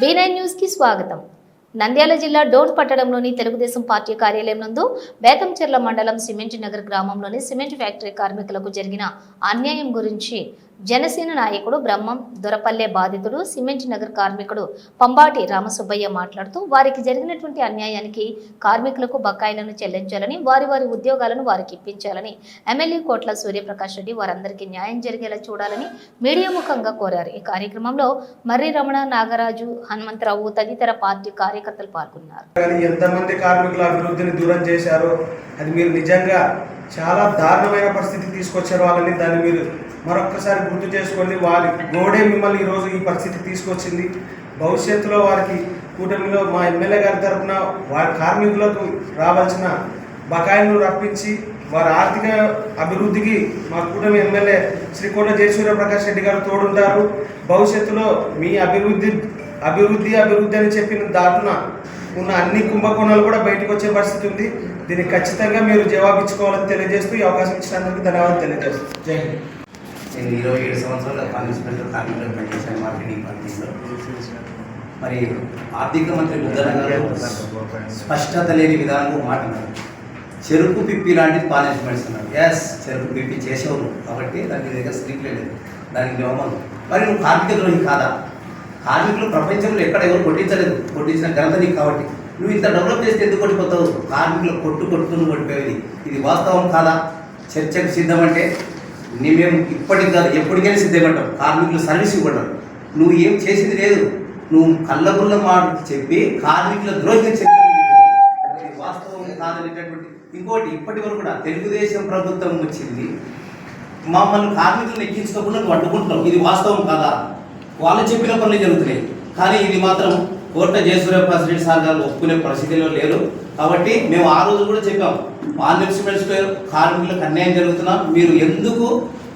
B nine న్యూస్కి స్వాగతం. నంద్యాల జిల్లా డోన్ పట్టణంలోని తెలుగుదేశం పార్టీ కార్యాలయం నందు బేతంచెర్ల మండలం సిమెంట్ నగర్ గ్రామంలోని సిమెంట్ ఫ్యాక్టరీ కార్మికులకు జరిగిన అన్యాయం గురించి జనసేన నాయకుడు బ్రహ్మం దొరపల్లె బాధితుడు సిమెంట్ నగర్ కార్మికుడు పంబాటి రామసుబ్బయ్య మాట్లాడుతూ వారికి జరిగినటువంటి అన్యాయానికి కార్మికులకు బకాయిలను చెల్లించాలని వారి వారి ఉద్యోగాలను వారికి ఇప్పించాలని ఎమ్మెల్యే కోట్ల సూర్యప్రకాష్ రెడ్డి వారందరికీ న్యాయం జరిగేలా చూడాలని మీడియా ముఖంగా కోరారు. ఈ కార్యక్రమంలో మర్రి రమణ నాగరాజు హనుమంతరావు తదితర పార్టీ కార్యకర్తలు పాల్గొన్నారు. ఎంతమంది కార్మికుల అభివృద్ధిని దూరం చేశారో అది మీరు నిజంగా చాలా దారుణమైన పరిస్థితికి తీసుకొచ్చారు వాళ్ళని. దాన్ని మీరు మరొక్కసారి గుర్తు చేసుకోండి వారి గోడే మిమ్మల్ని ఈరోజు ఈ పరిస్థితికి తీసుకొచ్చింది. భవిష్యత్తులో వారికి కూటమిలో మా ఎమ్మెల్యే గారి తరఫున వారి కార్మికులకు రావాల్సిన బకాయిలను రప్పించి వారి ఆర్థిక అభివృద్ధికి మా కూటమి ఎమ్మెల్యే శ్రీ కోట జయసూర్య ప్రకాష్ రెడ్డి గారు తోడుంటారు. భవిష్యత్తులో మీ అభివృద్ధి అభివృద్ధి అభివృద్ధి అని చెప్పిన దాటున ఉన్న అన్ని కుంభకోణాలు కూడా బయటకు వచ్చే పరిస్థితి ఉంది. దీనికి ఖచ్చితంగా మీరు జవాబిచ్చుకోవాలని తెలియజేస్తూ ఈ అవకాశం ఇచ్చినందుకు ధన్యవాదాలు తెలియజేస్తాను జై హింద్. నేను ఇరవై ఏడు సంవత్సరాల కాంగ్రెస్ పార్టీలో కార్మికులు పనిచేశాను మార్కెటింగ్ పార్టీలో మరి ఆర్థిక మంత్రి బుద్ధన స్పష్టత లేని విధానం మాట్లాడారు. చెరుకు పిప్పి లాంటిది పాలిష్మెంట్స్ ఉన్నారు ఎస్ చెరుకు పిప్పి చేసేవారు కాబట్టి దానికి దగ్గర స్క్రిప్ట్ లేదు. దానికి నియమం మరి నువ్వు కార్మిక ద్రోహి కాదా? కార్మికులు ప్రపంచంలో ఎక్కడ ఎవరు కొట్టించలేదు. కొట్టించిన ఘనత నీకు కాబట్టి. నువ్వు ఇంత డెవలప్ చేస్తే ఎందుకు కొట్టిపోతావు కార్మికులు కొట్టు కొట్టుకుని కొట్టిపోయేది. ఇది వాస్తవం కాదా? చర్చకు సిద్ధమంటే నీ మేము ఇప్పటికి కాదు ఎప్పటికైనా సిద్ధమంటాం కార్మికులు సర్వీస్ ఇవ్వడం. నువ్వు ఏం చేసింది లేదు. నువ్వు కళ్ళగుళ్ళ మాట చెప్పి కార్మికుల ద్రోహిగా చెప్పి వాస్తవం కాదనేటటువంటి ఇంకోటి ఇప్పటి వరకు కూడా తెలుగుదేశం ప్రభుత్వం వచ్చింది. మమ్మల్ని కార్మికులను ఎక్కించుకోకుండా నువ్వు అడ్డుకుంటున్నావు. ఇది వాస్తవం కాదా? వాళ్ళు చెప్పిన పనులు జరుగుతున్నాయి. కానీ ఇది మాత్రం కోట జయసూర్యప్రసాద్ రెడ్డి సార్ గారు ఒప్పుకునే పరిస్థితిలో లేరు. కాబట్టి మేము ఆ రోజు కూడా చెప్పాం ఆంధ్ర సిమెంట్స్లో కార్మికులకు అన్యాయం జరుగుతున్నా మీరు ఎందుకు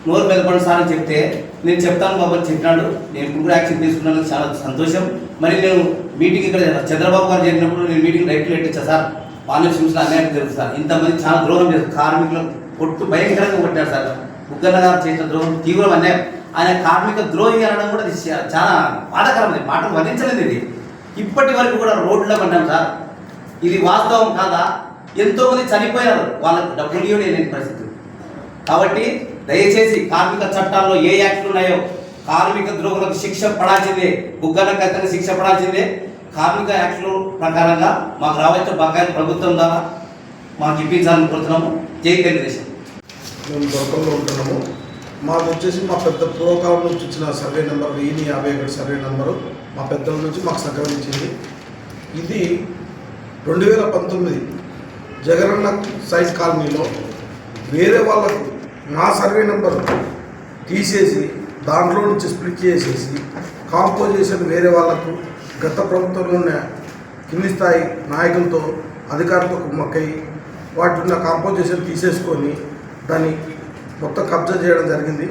నోరు మెదపండి సార్ అని చెప్తే నేను చెప్తాను బాబు అని చెప్పినాడు. నేను ఇప్పుడు కూడా యాక్షన్ తీసుకున్నాను చాలా సంతోషం. మరి నేను మీటింగ్ ఇక్కడ చంద్రబాబు గారు జరిగినప్పుడు నేను మీటింగ్ రైట్ పెట్టించా సార్. ఆంధ్ర అన్యాయం జరుగుతుంది సార్. ఇంతమంది చాలా ద్రోహం చేస్తారు కార్మికులకు కొట్టు భయంకరంగా కొట్టారు సార్. బుగ్గన్న గారు చేసిన ద్రోహం తీవ్రం అన్యాయం. ఆయన కార్మిక ద్రోహి అనడం కూడా చాలా బాధాకరం మాట వర్ణించలేదు ఇది. ఇప్పటి వరకు కూడా రోడ్లో పడ్డాం సార్. ఇది వాస్తవం కాదా? ఎంతో మంది చనిపోయారు. వాళ్ళకు డబ్బులు ఇవ్వడం లేని పరిస్థితి. కాబట్టి దయచేసి కార్మిక చట్టాల్లో ఏ యాక్ట్లు ఉన్నాయో కార్మిక ద్రోహులకు శిక్ష పడాల్సిందే బుగ్గన కథన శిక్ష పడాల్సిందే. కార్మిక యాక్ట్లు ప్రకారంగా మాకు రావాల్సిన బకాయిలు ప్రభుత్వం ద్వారా మాకు ఇప్పించాలని కోరుతున్నాము. జై తెలుగుదేశం మేము దొరకంలో ఉంటున్నాము. మాకు వచ్చేసి మా పెద్ద పూర్వకాలం నుంచి వచ్చిన సర్వే నెంబర్ వెయ్యి యాభై ఒకటి సర్వే నెంబరు మా పెద్దల నుంచి మాకు సంక్రమించింది. ఇది రెండు వేల పంతొమ్మిది జగనన్న సైజ్ కాలనీలో వేరే వాళ్ళకు నా సర్వే నెంబర్ తీసేసి దాంట్లో నుంచి స్ప్లిట్ చేసేసి కాంపోజిషన్ వేరే వాళ్ళకు గత ప్రభుత్వంలో ఉన్న కింది స్థాయి నాయకులతో అధికారులతో కుమ్మక్కై వాటి ఉన్న కాంపోజిషన్ తీసేసుకొని దాన్ని మొత్తం కబ్జా చేయడం జరిగింది.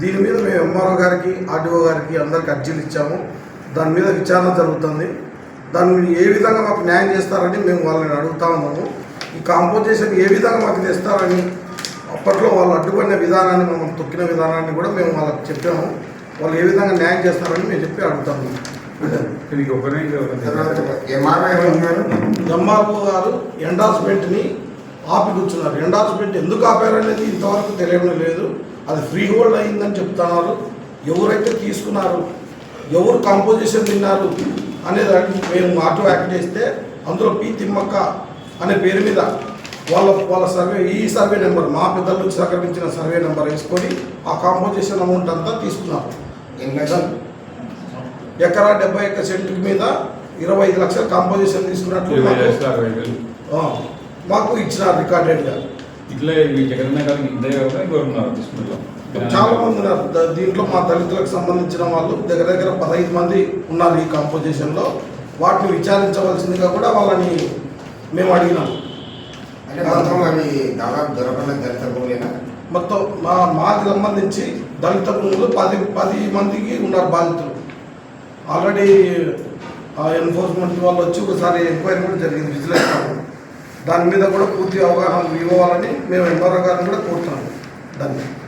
దీని మీద మేము ఎంఆర్ఓ గారికి ఆర్డీఓ గారికి అందరికి అర్జీలు ఇచ్చాము. దాని మీద విచారణ జరుగుతుంది. దాన్ని ఏ విధంగా మాకు న్యాయం చేస్తారని మేము వాళ్ళని అడుగుతా ఉన్నాము. ఈ కాంపోజిషన్ ఏ విధంగా మాకు తెస్తారని అప్పట్లో వాళ్ళు అడ్డుపడిన విధానాన్ని మనం తొక్కిన విధానాన్ని కూడా మేము వాళ్ళకి చెప్పాము. వాళ్ళు ఏ విధంగా న్యాయం చేస్తారని మేము చెప్పి అడుగుతాము ఎంఆర్ఓ గారు ఎండార్స్మెంట్ని ఆపి కూర్చున్నారు. ఎండార్స్మెంట్ ఎందుకు ఆపారనేది ఇంతవరకు తెలియడం లేదు. అది ఫ్రీ హోల్డ్ అయిందని చెప్తున్నారు. ఎవరైతే తీసుకున్నారు ఎవరు కాంపోజిషన్ తిన్నారు అనేది మేము ఆటో యాక్ట్ చేస్తే అందులో పి తిమ్మక్క అనే పేరు మీద వాళ్ళ వాళ్ళ సర్వే ఈ సర్వే నెంబర్ మా పెద్దల నుంచి సహకరించిన సర్వే నెంబర్ వేసుకొని ఆ కాంపోజిషన్ అమౌంట్ అంతా తీసుకున్నారు. ఎకరా డెబ్బై ఒక్క సెంట్ మీద ఇరవై ఐదు లక్షల కాంపోజిషన్ తీసుకున్నట్లు మాకు- ఇచ్చిన రికార్డెడ్గా ఇట్లా ఈ జగన్ గారు ఇద్దరే ఉన్నారు చాలా మంది ఉన్నారు. దీంట్లో మా దళితులకు సంబంధించిన వాళ్ళు దగ్గర దగ్గర పదహైదు మంది ఉన్నారు ఈ కాంపోజిషన్లో వాటిని విచారించవలసిందిగా కూడా వాళ్ళని మేము అడిగినాం. అంటే మొత్తం అవి దాదాపు దొరకకుండా దళిత భూములేనా? మొత్తం మా మాకు సంబంధించి దళిత భూములు పది పది మందికి ఉన్నారు బాధితులు. ఆల్రెడీ ఎన్ఫోర్స్మెంట్ వాళ్ళు వచ్చి ఒకసారి ఎంక్వైరీ కూడా జరిగింది. విజిలెన్స్. దాని మీద కూడా పూర్తి అవగాహన ఇవ్వాలని మేము ఎంఆర్ఓ గారిని కూడా కోరుతున్నాము ధన్యవాదాలు.